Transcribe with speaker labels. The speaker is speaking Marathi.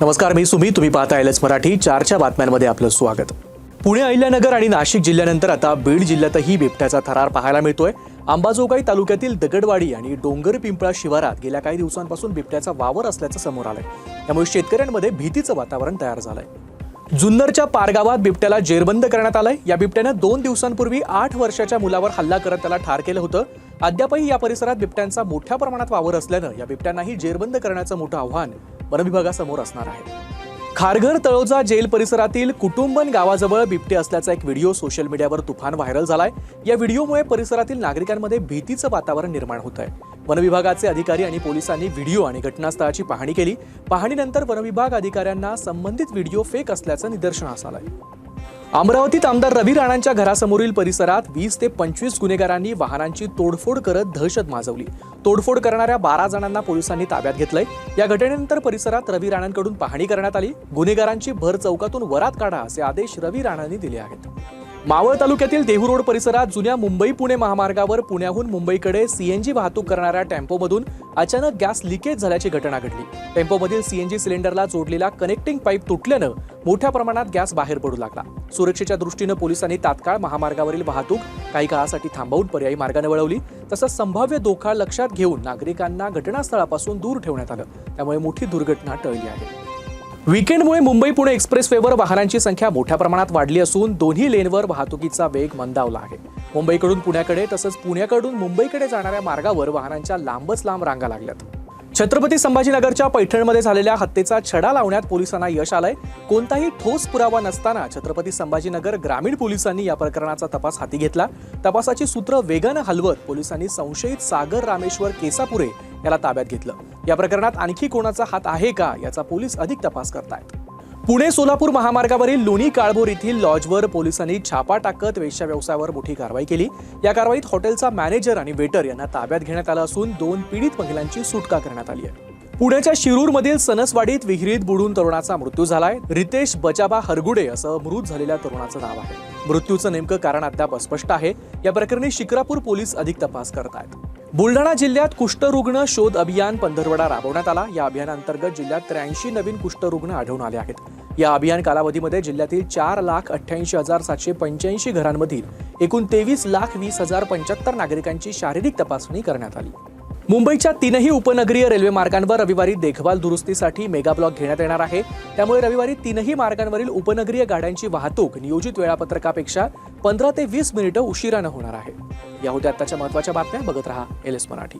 Speaker 1: नमस्कार मी सुमी तुम्ही पाहता एलएच मराठी. चारच्या बातम्यांमध्ये आपलं स्वागत. पुणे अहिल्यानगर आणि नाशिक जिल्ह्यानंतर आता बीड जिल्ह्यातही बिबट्याचा थरार पाहायला मिळतोय. अंबाजोगाई तालुक्यातील दगडवाडी आणि डोंगर पिंपळा शिवारात गेल्या काही दिवसांपासून बिबट्याचा वावर असल्याचं समोर आलंय. त्यामुळे शेतकऱ्यांमध्ये भीतीचं वातावरण तयार झालंय. जुन्नरच्या पारगावात बिबट्याला जेरबंद करण्यात आलंय. या बिबट्यानं दोन दिवसांपूर्वी आठ वर्षाच्या मुलावर हल्ला करत त्याला ठार केलं होतं. अद्यापही या परिसरात बिबट्यांचा मोठ्या प्रमाणात वावर असल्यानं या बिबट्यांनाही जेरबंद करण्याचं मोठं आव्हान वनविभागासमोर असणार आहे. खारघर तळोजा जेल परिसरातील कुटुंबन गावाजवळ बिबटे असल्याचा एक व्हिडिओ सोशल मीडियावर तुफान व्हायरल झालाय. या व्हिडिओमुळे परिसरातील नागरिकांमध्ये भीतीचं वातावरण निर्माण होत आहे वनविभागाचे अधिकारी आणि पोलिसांनी व्हिडिओ आणि घटनास्थळाची पाहणी केली. पाहणीनंतर वनविभाग अधिकाऱ्यांना संबंधित व्हिडिओ फेक असल्याचं निदर्शनास आलंय. अमरावतीत आमदार रवी राणांच्या घरासमोरील परिसरात वीस ते पंचवीस गुन्हेगारांनी वाहनांची तोडफोड करत दहशत माजवली. तोडफोड करणाऱ्या बारा जणांना पोलिसांनी ताब्यात घेतलंय. या घटनेनंतर परिसरात रवी राणांकडून पाहणी करण्यात आली. गुन्हेगारांची भर चौकातून वरात काढा असे आदेश रवी राणांनी दिले आहेत. मावळ तालुक्यातील देहू रोड परिसरात जुन्या मुंबई पुणे महामार्गावर पुण्याहून मुंबईकडे सीएनजी वाहतूक करणाऱ्या टेम्पोमधून अचानक गॅस लिकेज झाल्याची घटना घडली. टेम्पोमधील सीएनजी सिलेंडरला जोडलेला कनेक्टिंग पाईप तुटल्यानं मोठ्या प्रमाणात गॅस बाहेर पडू लागला. सुरक्षेच्या दृष्टीनं पोलिसांनी तात्काळ महामार्गावरील वाहतूक काही काळासाठी थांबवून पर्यायी मार्गाने वळवली तसंच संभाव्य धोका लक्षात घेऊन नागरिकांना घटनास्थळापासून दूर ठेवण्यात आलं. त्यामुळे मोठी दुर्घटना टळली आहे. विकेंडमुळे मुंबई पुणे एक्सप्रेसवेवर वाहनांची संख्या मोठ्या प्रमाणात वाढली असून दोन्ही लेनवर वाहतुकीचा वेग मंदावला आहे. मुंबईकडून पुण्याकडे तसंच पुण्याकडून मुंबईकडे जाणाऱ्या मार्गावर वाहनांच्या लांबच लांब रांगा लागल्यात. छत्रपती संभाजीनगरच्या पैठणमध्ये झालेल्या हत्येचा छडा लावण्यात पोलिसांना यश आलंय. कोणताही ठोस पुरावा नसताना छत्रपती संभाजीनगर ग्रामीण पोलिसांनी या प्रकरणाचा तपास हाती घेतला. तपासाची सूत्र वेगानं हलवत पोलिसांनी संशयित सागर रामेश्वर केसापुरे याला ताब्यात घेतलं. या प्रकरणात आणखी कोणाचा हात आहे का याचा पोलीस अधिक तपास करतायत. पुणे सोलापूर महामार्गावरील लोणी काळभोर येथील लॉजवर पोलिसांनी छापा टाकत वेश्या व्यवसायावर मोठी कारवाई केली. या कारवाईत हॉटेलचा मॅनेजर आणि वेटर यांना ताब्यात घेण्यात आलं असून दोन पीडित महिलांची सुटका करण्यात आली आहे. पुण्याच्या शिरूरमधील सनसवाडीत विहिरीत बुडून तरुणाचा मृत्यू झालाय. रितेश बचाबा हरगुडे असं मृत झालेल्या तरुणाचं नाव आहे. मृत्यूचं नेमकं कारण अद्याप अस्पष्ट आहे. या प्रकरणी शिक्रापूर पोलीस अधिक तपास करत आहेत बुलढाणा जिल्ह्यात कुष्ठरुग्ण शोध अभियान पंधरवडा राबवण्यात आला. या अभियानांतर्गत जिल्ह्यात त्र्याऐंशी नवीन कुष्ठरुग्ण आढळून आले आहेत. या अभियान कालावधीमध्ये जिल्ह्यातील चार लाख अठ्ठ्याऐंशी हजार सातशे पंच्याऐंशी घरांमधील एकूण तेवीस लाख वीस हजार पंच्याहत्तर नागरिकांची शारीरिक तपासणी करण्यात आली. मुंबईच्या तीनही उपनगरीय रेल्वे मार्गांवर रविवारी देखभाल दुरुस्तीसाठी मेगा ब्लॉक घेण्यात येणार आहे. त्यामुळे रविवारी तीनही मार्गांवरील उपनगरीय गाड्यांची वाहतूक नियोजित वेळापत्रकापेक्षा पंधरा ते वीस मिनिटं उशिरानं होणार आहे. या होत्या आताच्या महत्त्वाच्या बातम्या बघत रहा एल एस मराठी.